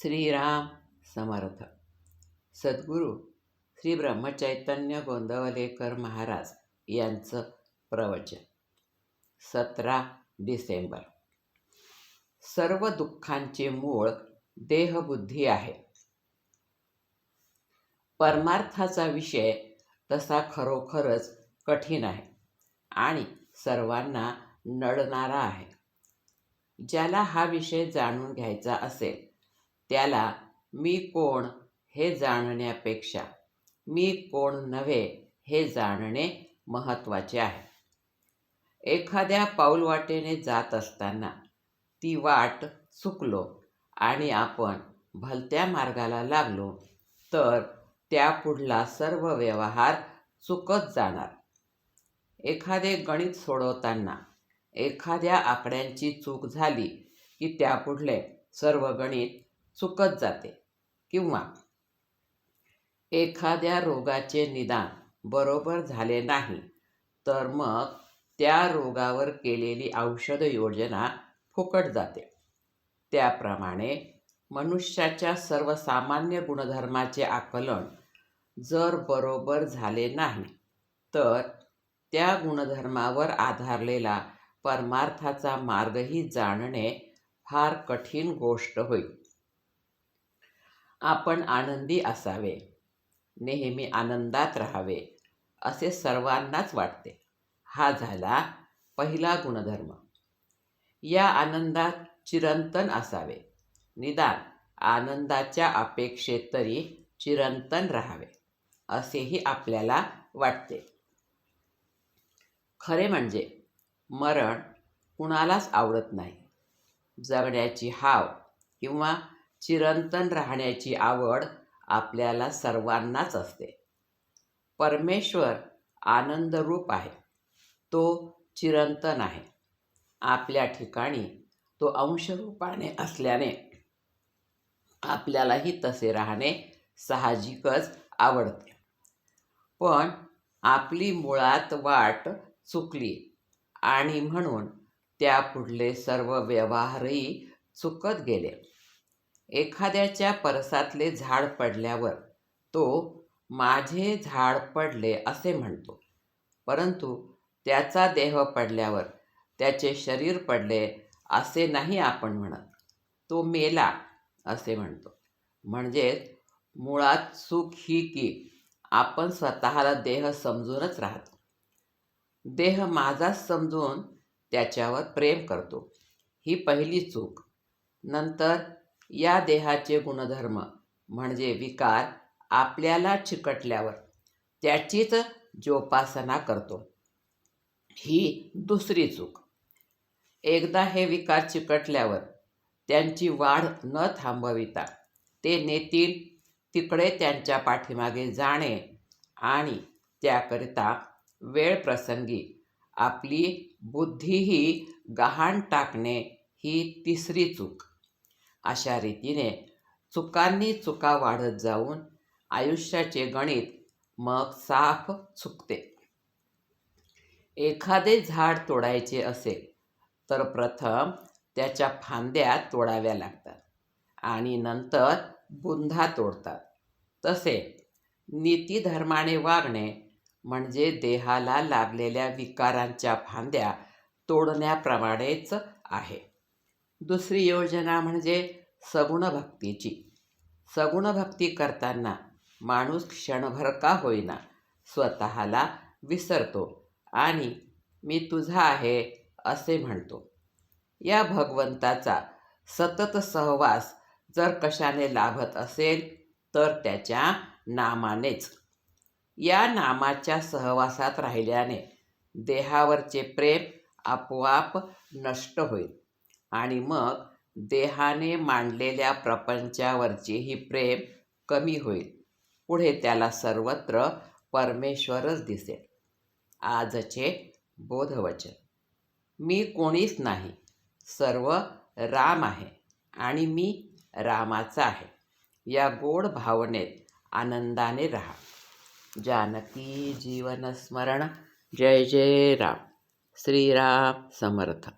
श्रीराम समर्थ. सद्गुरू श्री ब्रह्मचैतन्य गोंदवलेकर महाराज यांचं प्रवचन. सतरा डिसेंबर. सर्व दुःखांचे मूळ देहबुद्धी आहे. परमार्थाचा विषय तसा खरोखरच कठीण आहे आणि सर्वांना नडणारा आहे. ज्याला हा विषय जाणून घ्यायचा असेल त्याला मी कोण हे जाणण्यापेक्षा मी कोण नव्हे हे जाणणे महत्त्वाचे आहे. एखाद्या पाऊलवाटेने जात असताना ती वाट चुकलो आणि आपण भलत्या मार्गाला लागलो तर त्यापुढला सर्व व्यवहार चुकत जाणार. एखादे गणित सोडवताना एखाद्या आकड्यांची चूक झाली की त्यापुढले सर्व गणित चुकत जाते किंवा एखाद्या रोगाचे निदान बरोबर झाले नाही तर मग त्या रोगावर केलेली औषध योजना फुकट जाते. त्याप्रमाणे मनुष्याच्या सर्वसामान्य गुणधर्माचे आकलन जर बरोबर झाले नाही तर त्या गुणधर्मावर आधारलेला परमार्थाचा मार्गही जाणणे फार कठीण गोष्ट होईल. आपण आनंदी असावे. नेहमी आनंदात राहावे असे सर्वांनाच वाटते. हा झाला पहिला गुणधर्म. या आनंदात चिरंतन असावे. निदान आनंदाच्या अपेक्षेत तरी चिरंतन राहावे असेही आपल्याला वाटते. खरे म्हणजे मरण कुणालाच आवडत नाही. जगण्याची हाव किंवा चिरंतन राहण्याची आवड आपल्याला सर्वांनाच असते. परमेश्वर आनंदरूप आहे. तो चिरंतन आहे. आपल्या ठिकाणी तो अंशरूपाने असल्याने आपल्यालाही तसे राहणे साहजिकच आवडते. पण आपली मुळात वाट चुकली आणि म्हणून त्या पुढले सर्व व्यवहारही चुकत गेले. एखाद्याच्या परसातले झाड पडल्यावर तो माझे झाड पडले असे म्हणतो. परंतु त्याचा देह पडल्यावर त्याचे शरीर पडले असे नाही आपण म्हणत. तो मेला असे म्हणतो. म्हणजेच मुळात सुख ही की आपण स्वतःला देह समजूनच राहतो. देह माझाच समजून त्याच्यावर प्रेम करतो. ही पहिली चूक. नंतर या देहाचे गुणधर्म म्हणजे विकार आपल्याला चिकटल्यावर त्याचीच जोपासना करतो. ही दुसरी चूक. एकदा हे विकार चिकटल्यावर त्यांची वाढ न थांबविता ते नेतील तिकडे त्यांच्या पाठीमागे जाणे आणि त्याकरिता वेळ प्रसंगी आपली बुद्धीही गहाण टाकणे ही तिसरी चूक. अशा रीतीने चुकांनी चुका वाढत जाऊन आयुष्याचे गणित मग साफ चुकते. एखादे झाड तोडायचे असेल तर प्रथम त्याच्या फांद्या तोडाव्या लागतात आणि नंतर बुंधा तोडतात. तसे नीतीधर्माने वागणे म्हणजे देहाला लागलेल्या विकारांच्या फांद्या तोडण्याप्रमाणेच आहे. दुसरी योजना म्हणजे सगुण भक्तीची सगुण भक्ती करताना माणूस क्षणभर का होईना स्वतःला विसरतो आणि मी तुझा आहे असे म्हणतो. या भगवंताचा सतत सहवास जर कशाने लाभत असेल तर त्याच्या नामानेच. या नामाच्या सहवासात राहिल्याने देहावरचे प्रेम आपोआप नष्ट होईल. आणि मग देहाने मांडलेल्या प्रपंचावरचेही प्रेम कमी होईल. पुढे त्याला सर्वत्र परमेश्वरच दिसेल. आजचे बोधवचन. मी कोणीच नाही. सर्व राम आहे आणि मी रामाचा आहे. या गोड भावनेत आनंदाने राहा. जानकी जीवनस्मरण जय जय राम. श्रीराम समर्थ.